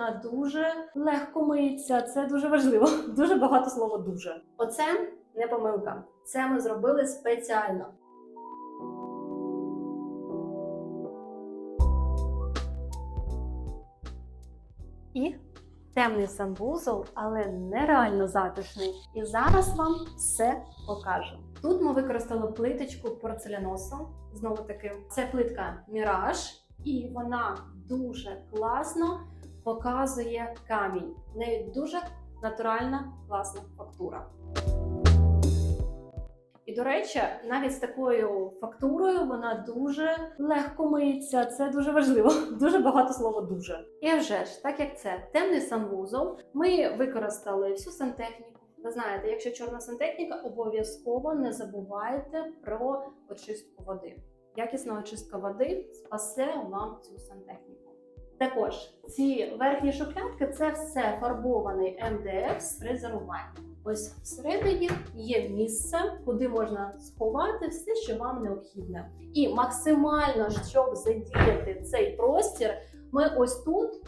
вона дуже легко миється. Це дуже важливо. Дуже багато слова дуже. Оце не помилка. Це ми зробили спеціально. І темний санвузол, але нереально затишний. І зараз вам все покажу. Тут ми використали плиточку порцеляносу. Знову таки, це плитка Міраж, і вона дуже класно показує камінь. В неї дуже натуральна класна фактура. І, до речі, навіть з такою фактурою вона дуже легко миється. Це дуже важливо. Дуже багато слова дуже. І вже ж, так як це темний санвузол, ми використали всю сантехніку. Ви знаєте, якщо чорна сантехніка, обов'язково не забувайте про очистку води. Якісна очистка води спасе вам цю сантехніку. Також ці верхні шухлядки це все фарбований МДФ з фрезеруванням. Ось всередині є місце, куди можна сховати все, що вам необхідне. І максимально, щоб задіяти цей простір, ми ось тут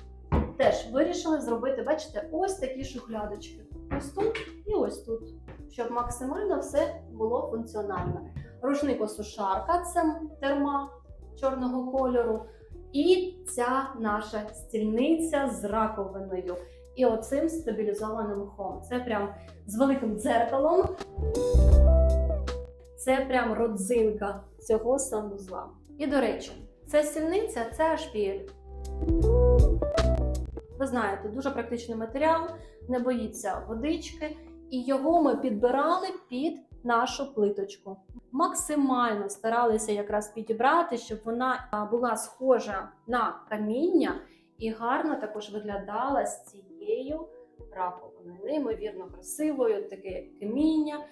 теж вирішили зробити, бачите, ось такі шухлядочки. Ось тут і ось тут, щоб максимально все було функціонально. Рушник-осушарка це терма чорного кольору. І ця наша стільниця з раковиною і оцим стабілізованим мхом. Це прям з великим дзеркалом. Це прям родзинка цього санвузла. І до речі, ця стільниця це шпіль. Ви знаєте, дуже практичний матеріал, не боїться водички, і його ми підбирали під нашу плиточку. Максимально старалися якраз підібрати, щоб вона була схожа на каміння і гарно також виглядала з цією раковиною. Неймовірно красивою, таке каміння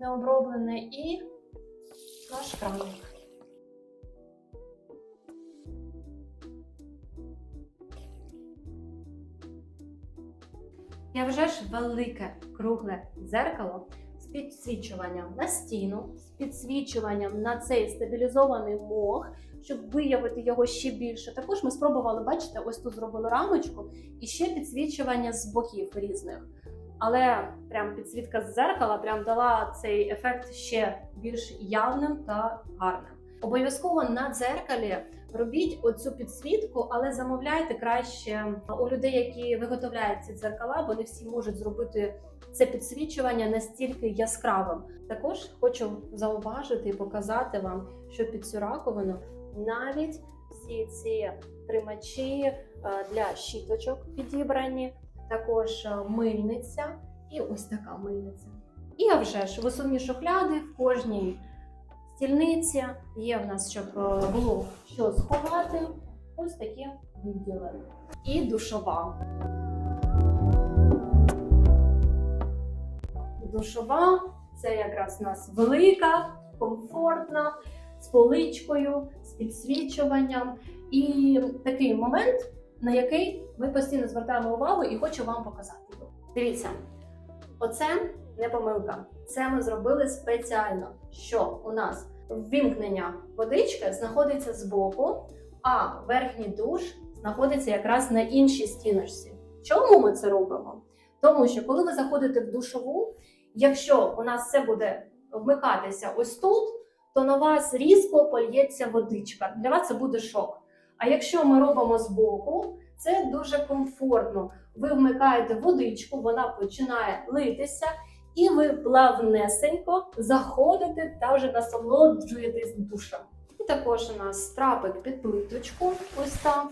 необроблене і наш краник. Я вже ж велике кругле дзеркало з підсвічуванням на стіну, з підсвічуванням на цей стабілізований мох, щоб виявити його ще більше. Також ми спробували, бачите, ось тут зробили рамочку і ще підсвічування з боків різних. Але прям підсвітка з зеркала прям дала цей ефект ще більш явним та гарним. Обов'язково на дзеркалі робіть оцю підсвітку, але замовляйте краще у людей, які виготовляють ці дзеркала, бо не всі можуть зробити це підсвічування настільки яскравим. Також хочу зауважити і показати вам, що під цю раковину навіть всі ці тримачі е, для щіточок підібрані, також е, мильниця і ось така мильниця. І а вже ж висувні шухляди в кожній стільниці є в нас, щоб е, було що сховати. Ось такі відділи. І душова. Душова це якраз у нас велика, комфортна, з поличкою, з підсвічуванням. І такий момент, на який ми постійно звертаємо увагу і хочу вам показати. Дивіться, оце не помилка. Це ми зробили спеціально, що у нас ввімкнення водички знаходиться збоку, а верхній душ знаходиться якраз на іншій стіночці. Чому ми це робимо? Тому що коли ви заходите в душову, якщо у нас все буде вмикатися ось тут, то на вас різко польється водичка. Для вас це буде шок. А якщо ми робимо збоку, це дуже комфортно. Ви вмикаєте водичку, вона починає литися, і ви плавнесенько заходите та вже насолоджуєтесь душем. І також у нас трапик під плиточку, ось так.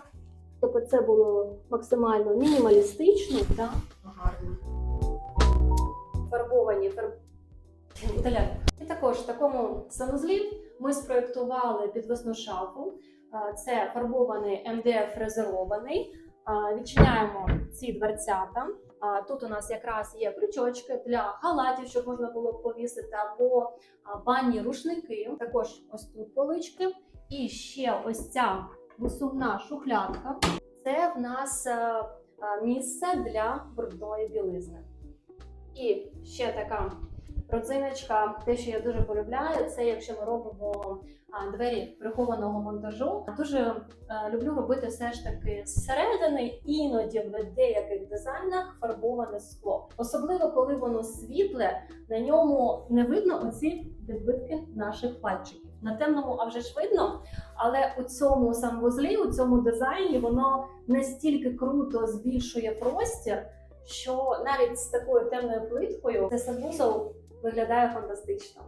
Тобто це було максимально мінімалістично та гарно. Фарбовані фарб... І також в такому санузлі ми спроєктували підвесну шафу. Це фарбований МДФ фрезерований. Відчиняємо ці дверцята. Тут у нас якраз є крючочки для халатів, щоб можна було повісити, або банні рушники. Також ось тут полички. І ще ось ця висувна шухлядка. Це в нас е, е, місце для брудної білизни. І ще така Родзиночка, те, що я дуже полюбляю, це якщо ми робимо двері прихованого монтажу. Дуже е, люблю робити все ж таки зсередини, іноді в деяких дизайнах фарбоване скло. Особливо коли воно світле, на ньому не видно оці відбитки наших пальчиків. На темному, а вже ж видно, але у цьому санвузлі, у цьому дизайні, воно настільки круто збільшує простір, що навіть з такою темною плиткою цей санвузол виглядає фантастично.